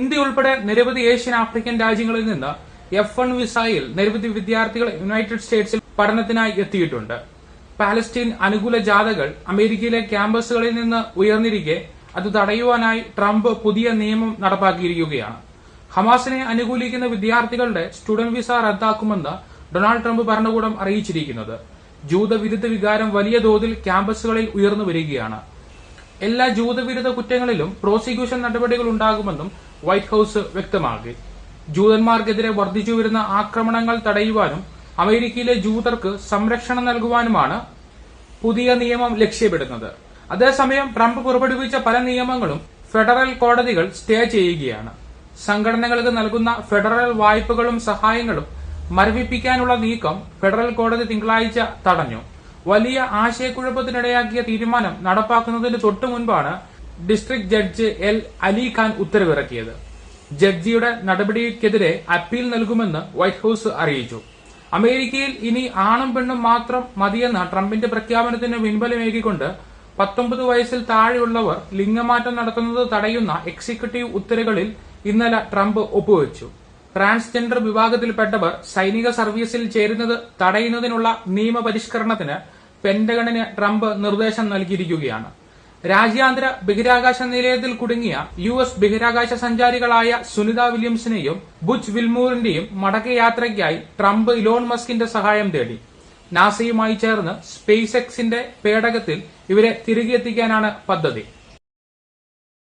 India ഉൾപ്പെടെ നിരവധി Asian African രാജ്യങ്ങളിൽ നിന്ന് എഫ് വൺ വിസയിൽ നിരവധി വിദ്യാർത്ഥികൾ യുണൈറ്റഡ് സ്റ്റേറ്റ്സിൽ പഠനത്തിനായി എത്തിയിട്ടുണ്ട്. പാലസ്റ്റീൻ അനുകൂല ജാഥകൾ അമേരിക്കയിലെ ക്യാമ്പസുകളിൽ നിന്ന് ഉയർന്നിരിക്കെ അത് തടയുവാനായി ട്രംപ് പുതിയ നിയമം നടപ്പാക്കിയിരിക്കുകയാണ്. ഹമാസിനെ അനുകൂലിക്കുന്ന വിദ്യാർത്ഥികളുടെ സ്റ്റുഡന്റ് വിസ റദ്ദാക്കുമെന്ന് ഡൊണാൾഡ് ട്രംപ് ഭരണകൂടം അറിയിച്ചിരിക്കുന്നത്. ജൂതവിരുദ്ധ വികാരം വലിയ തോതിൽ ക്യാമ്പസുകളിൽ ഉയർന്നു വരികയാണ്. എല്ലാ ജൂതവിരുദ്ധ കുറ്റങ്ങളിലും പ്രോസിക്യൂഷൻ നടപടികൾ ഉണ്ടാകുമെന്നും വൈറ്റ് ഹൌസ് വ്യക്തമാക്കി. ജൂതന്മാർക്കെതിരെ വർദ്ധിച്ചുവരുന്ന ആക്രമണങ്ങൾ തടയുവാനും അമേരിക്കയിലെ ജൂതർക്ക് സംരക്ഷണം നൽകുവാനുമാണ് പുതിയ നിയമം ലക്ഷ്യമിടുന്നത്. അതേസമയം ട്രംപ് പുറപ്പെടുവിച്ച പല നിയമങ്ങളും ഫെഡറൽ കോടതികൾ സ്റ്റേ ചെയ്യുകയാണ്. സംഘടനകൾക്ക് നൽകുന്ന ഫെഡറൽ വായ്പകളും സഹായങ്ങളും മരവിപ്പിക്കാനുള്ള നീക്കം ഫെഡറൽ കോടതി തിങ്കളാഴ്ച തടഞ്ഞു. വലിയ ആശയക്കുഴപ്പത്തിനിടയാക്കിയ തീരുമാനം നടപ്പാക്കുന്നതിന് തൊട്ടു മുൻപാണ് district judge L Ali Khan ഉത്തരവിറക്കിയത്. ജഡ്ജിയുടെ നടപടിക്കെതിരെ അപ്പീൽ നൽകുമെന്ന് വൈറ്റ് ഹൌസ് അറിയിച്ചു. അമേരിക്കയിൽ ഇനി ആണും പെണ്ണും മാത്രം മതിയെന്ന ട്രംപിന്റെ പ്രഖ്യാപനത്തിന് പിൻബലമേകിക്കൊണ്ട് പത്തൊമ്പത് വയസ്സിൽ താഴെയുള്ളവർ ലിംഗമാറ്റം നടത്തുന്നത് തടയുന്ന എക്സിക്യൂട്ടീവ് ഉത്തരവുകളിൽ ഇന്നലെ ട്രംപ് ഒപ്പുവെച്ചു. ട്രാൻസ്ജെൻഡർ വിഭാഗത്തിൽപ്പെട്ടവർ സൈനിക സർവീസിൽ ചേരുന്നത് തടയുന്നതിനുള്ള നിയമപരിഷ്കരണത്തിന് പെന്റഗണിന് ട്രംപ് നിർദ്ദേശം നൽകിയിരിക്കുകയാണ്. രാജ്യാന്തര ബഹിരാകാശ നിലയത്തിൽ കുടുങ്ങിയ യു എസ് ബഹിരാകാശ സഞ്ചാരികളായ സുനിത വില്യംസിനെയും ബുച്ച് വിൽമൂറിന്റെയും മടക്കയാത്രയ്ക്കായി ട്രംപ് ഇലോൺ മസ്കിന്റെ സഹായം തേടി. നാസയുമായി ചേർന്ന് സ്പേസ് എക്സിന്റെ പേടകത്തിൽ ഇവരെ തിരികെ എത്തിക്കാനാണ് പദ്ധതി.